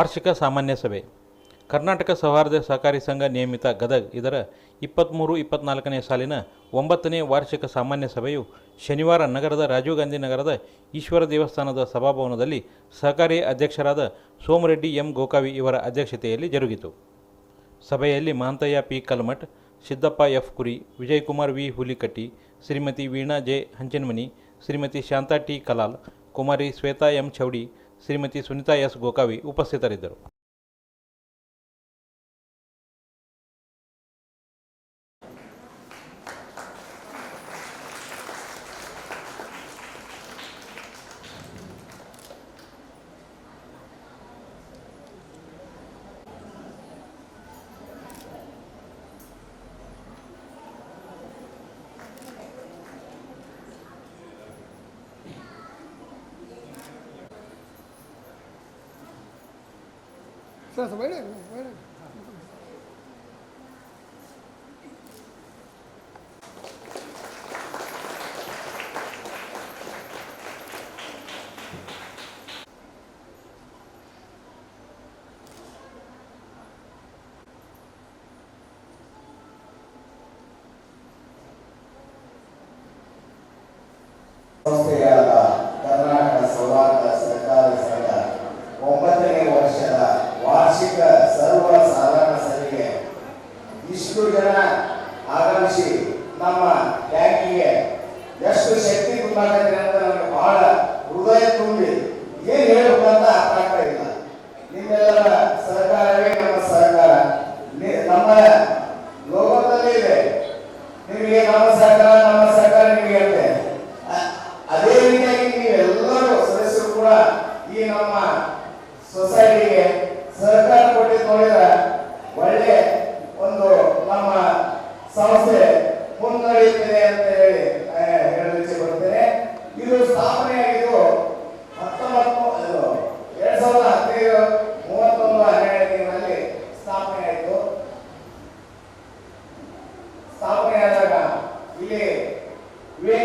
ವಾರ್ಷಿಕ ಸಾಮಾನ್ಯ ಸಭೆ. ಕರ್ನಾಟಕ ಸೌಹಾರ್ದ ಸಹಕಾರಿ ಸಂಘ ನಿಯಮಿತ ಗದಗ್ ಇದರ ಇಪ್ಪತ್ತ್ಮೂರು ಇಪ್ಪತ್ನಾಲ್ಕನೇ ಸಾಲಿನ ಒಂಬತ್ತನೇ ವಾರ್ಷಿಕ ಸಾಮಾನ್ಯ ಸಭೆಯು ಶನಿವಾರ ನಗರದ ರಾಜೀವ್ ಗಾಂಧಿ ನಗರದ ಈಶ್ವರ ದೇವಸ್ಥಾನದ ಸಭಾಭವನದಲ್ಲಿ ಸಹಕಾರಿ ಅಧ್ಯಕ್ಷರಾದ ಸೋಮರೆಡ್ಡಿ ಎಂ ಗೋಕಾವಿ ಇವರ ಅಧ್ಯಕ್ಷತೆಯಲ್ಲಿ ಜರುಗಿತು. ಸಭೆಯಲ್ಲಿ Mahantayya P Kalmath, Siddappa F Kuri, Vijaykumar V Hulikatti, Shrimati Veena J Hanchanmani, Shrimati Shanta T Kalal, Kumari Shweta M Choudi Shrimati Sunita S Gokavi ಉಪಸ್ಥಿತರಿದ್ದರು. 疲れ様偉い偉い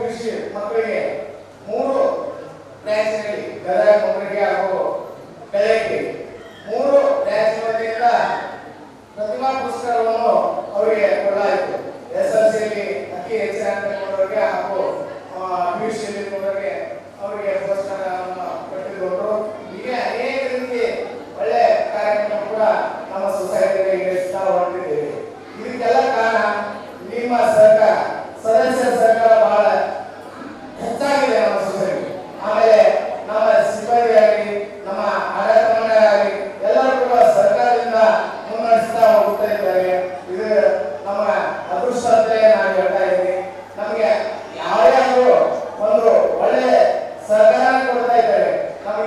ಕೃಷಿ ಮಕ್ಕಳಿಗೆ ಮೂರು ನ್ಯಾಯಗಳಲ್ಲಿ ಗದಗ ಮಕ್ಕಳಿಗೆ ಹಾಗೂ ಬೆಳಗ್ಗೆ ಮೂರು ನ್ಯಾಯಸಮಿತಿಯಿಂದ ಪ್ರತಿಮಾ ಪುರಸ್ಕಾರವನ್ನು ಅವರಿಗೆ ಕೊಡಲಾಯಿತು. ಎಸ್ ಎಲ್ ಸಿಯಲ್ಲಿ ಅತಿ ಹೆಚ್ಚಿನ ಅಂಕ ಹಾಗೂ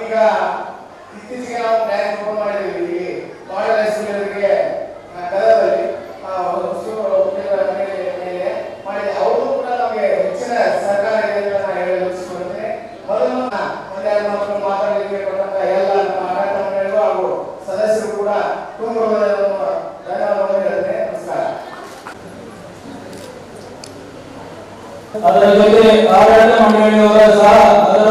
ಈಗ ಇತ್ತೀಚೆಗೆ ನಾವು ಬ್ಯಾಂಕ್ ಓಪನ್ ಮಾಡಿದ್ದೀವಿ. ಲಾಯಲ್ ಹೈಸ್ಕೂಲರಿಗೆ ಗದಗದಲ್ಲಿ ಮೇಲೆ ಮಾಡಿದೆ ಅವರು ಕೂಡ ನಮಗೆ ಹೆಚ್ಚಿನ ಸರ್ಕಾರ ಇದೆ ಅಂತ ನಾನು ಮೊದಲು ಒಂದೆರಡು ಮಾತು ಮಾತಾಡಲಿಕ್ಕೆ ಕೊಟ್ಟಂತ ಎಲ್ಲ ನಮ್ಮ ಆಡಳಿತಗಳು ಹಾಗೂ ಸದಸ್ಯರು ಕೂಡ ತುಂಬ ಧನ್ಯವಾದಗಳು ನಮಸ್ಕಾರ. ಅದರ ಜೊತೆ ಆಡಳಿತ ಮಂಡಳಿಯವರ ಸಹ ಅದರ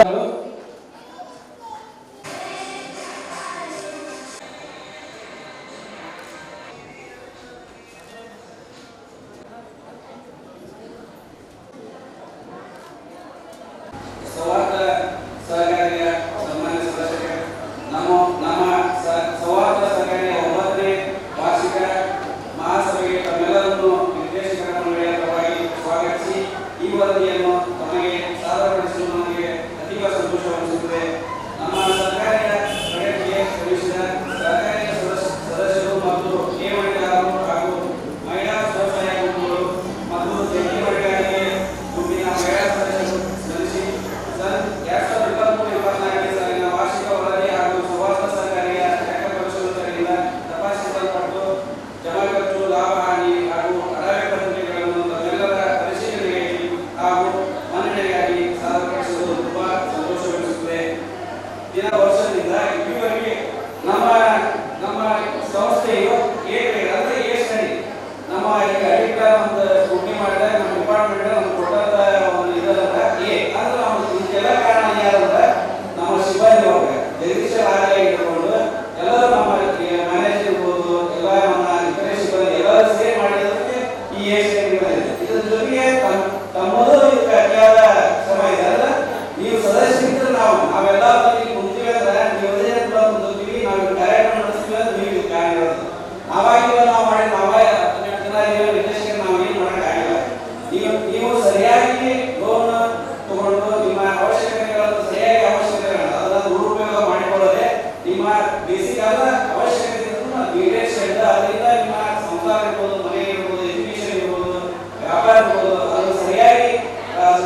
ನಿಮ್ಮ ಬೇಸಿಕ್ ಆದ ಅವಶ್ಯಕತೆ ಬಿ.ಎಡ್ ಸ್ಟಡ್ ಅದರಿಂದ ನಿಮ್ಮ ಸಂಸಾರ ಇರ್ಬೋದು, ಮನೆ ಇರ್ಬೋದು ಎಜುಕೇಶನ್ ಇರ್ಬೋದು, ವ್ಯಾಪಾರ ಇರ್ಬೋದು ಸರಿಯಾಗಿ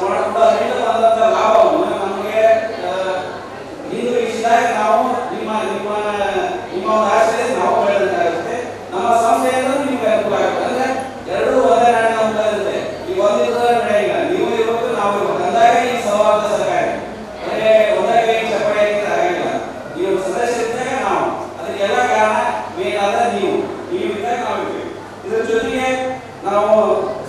ನೋಡೋಣ may other new. He will come. This is Chodi. Now,